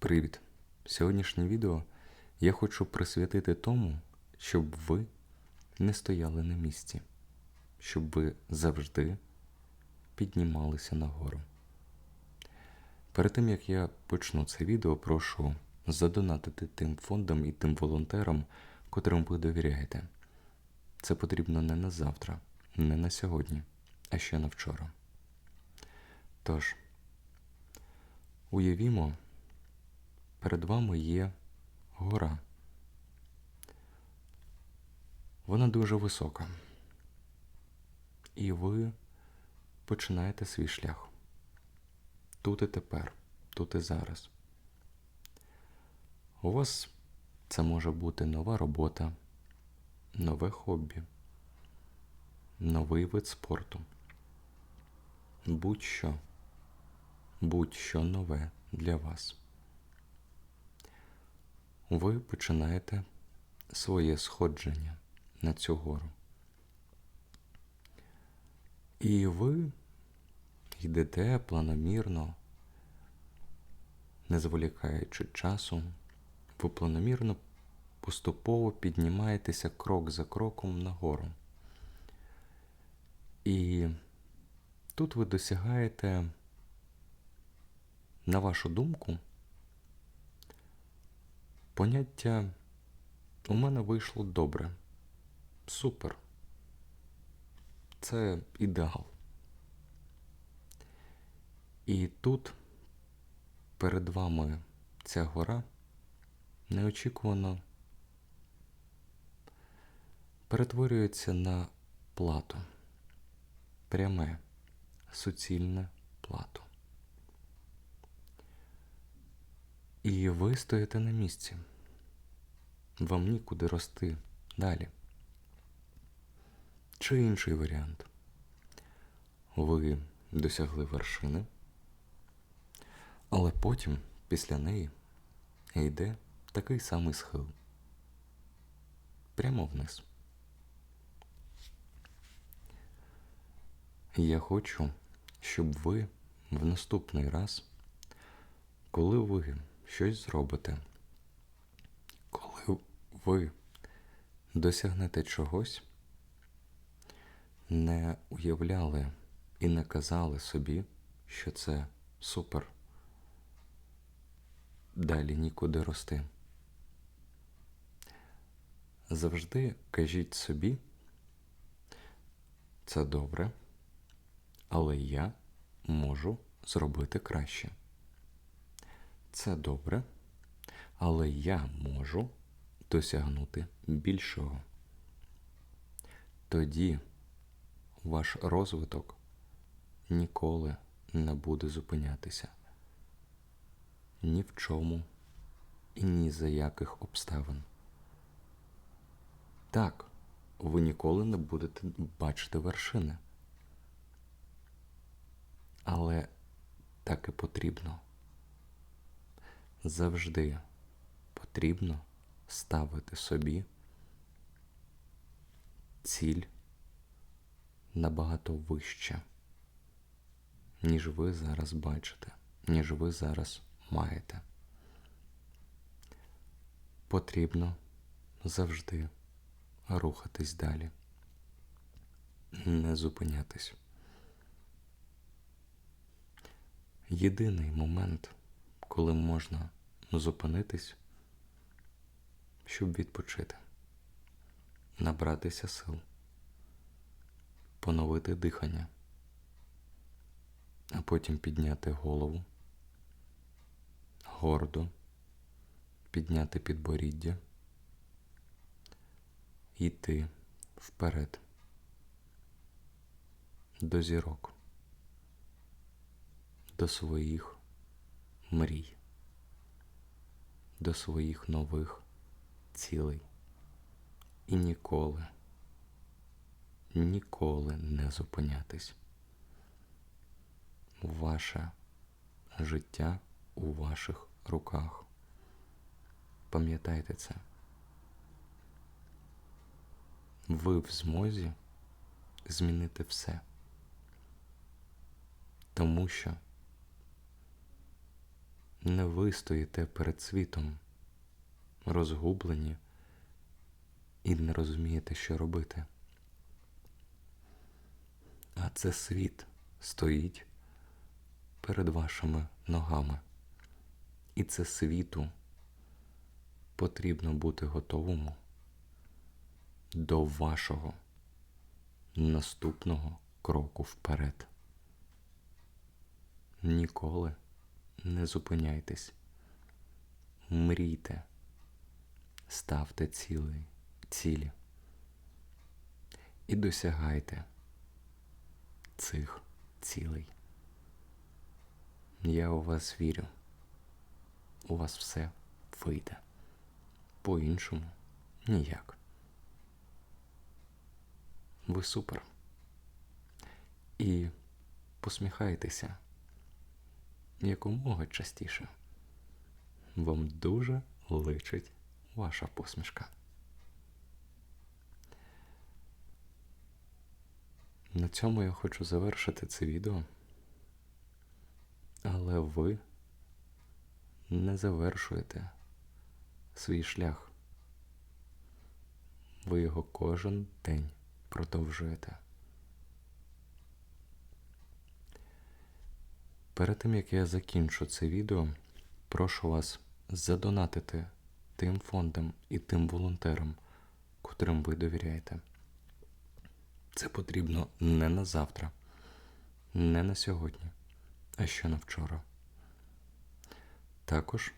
Привіт! Сьогоднішнє відео я хочу присвятити тому, щоб ви не стояли на місці, щоб ви завжди піднімалися нагору. Перед тим як я почну це відео, прошу задонатити тим фондам і тим волонтерам, котрим ви довіряєте. Це потрібно не на завтра, не на сьогодні, а ще на вчора. Тож, уявімо, перед вами є гора. Вона дуже висока. І ви починаєте свій шлях. Тут і тепер, тут і зараз. У вас це може бути нова робота, нове хобі, новий вид спорту. Будь-що, будь-що нове для вас. Ви починаєте своє сходження на цю гору. І ви йдете планомірно, не зволікаючи часу, ви планомірно поступово піднімаєтеся крок за кроком нагору. І тут ви досягаєте, на вашу думку, поняття у мене вийшло добре. Супер. Це ідеал. І тут перед вами ця гора неочікувано перетворюється на плато. Пряме, суцільне плато. І ви стоїте на місці. Вам нікуди рости далі. Чи інший варіант? Ви досягли вершини, але потім, після неї, йде такий самий схил. Прямо вниз. Я хочу, щоб ви в наступний раз, коли ви щось зробите, коли ви досягнете чогось, не уявляли і не казали собі, що це супер. Далі нікуди рости. Завжди кажіть собі, це добре, але я можу зробити краще. Це добре, але я можу досягнути більшого. Тоді ваш розвиток ніколи не буде зупинятися ні в чому і ні за яких обставин. Так, ви ніколи не будете бачити вершини. Але так і потрібно. Завжди потрібно ставити собі ціль набагато вища, ніж ви зараз бачите, ніж ви зараз маєте. Потрібно завжди рухатись далі, не зупинятись. Єдиний момент, коли можна зупинитись, щоб відпочити, набратися сил, поновити дихання, а потім підняти голову, гордо, підняти підборіддя, йти вперед. До зірок, до своїх мрій, до своїх нових цілей. І ніколи, ніколи не зупинятись. Ваше життя у ваших руках. Пам'ятайте це. Ви в змозі змінити все. Тому що не ви стоїте перед світом, розгублені і не розумієте, що робити. А це світ стоїть перед вашими ногами. І це світу потрібно бути готовому до вашого наступного кроку вперед. Ніколи не зупиняйтесь. Мрійте, ставте цілі, цілі і досягайте цих цілей. Я у вас вірю. У вас все вийде. По-іншому ніяк. Ви супер. І посміхайтеся якомога частіше. Вам дуже личить ваша посмішка. На цьому я хочу завершити це відео. Але ви не завершуєте свій шлях. Ви його кожен день продовжуєте. Перед тим як я закінчу це відео, прошу вас задонатити тим фондам і тим волонтерам, котрим ви довіряєте. Це потрібно не на завтра, не на сьогодні, а ще на вчора. Також,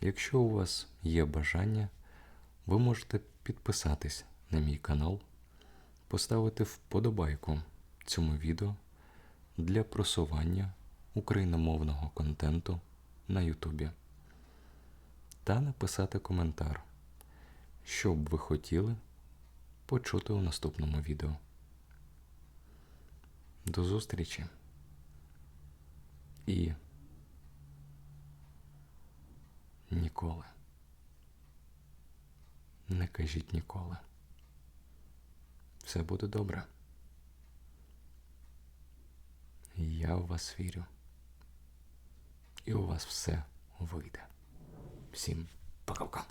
якщо у вас є бажання, ви можете підписатись на мій канал, поставити вподобайку цьому відео для просування україномовного контенту на Ютубі та написати коментар, що б ви хотіли почути у наступному відео. До зустрічі і ніколи. Не кажіть ніколи. Все буде добре. Я в вас вірю. І у вас все вийде. Всім пока-пока.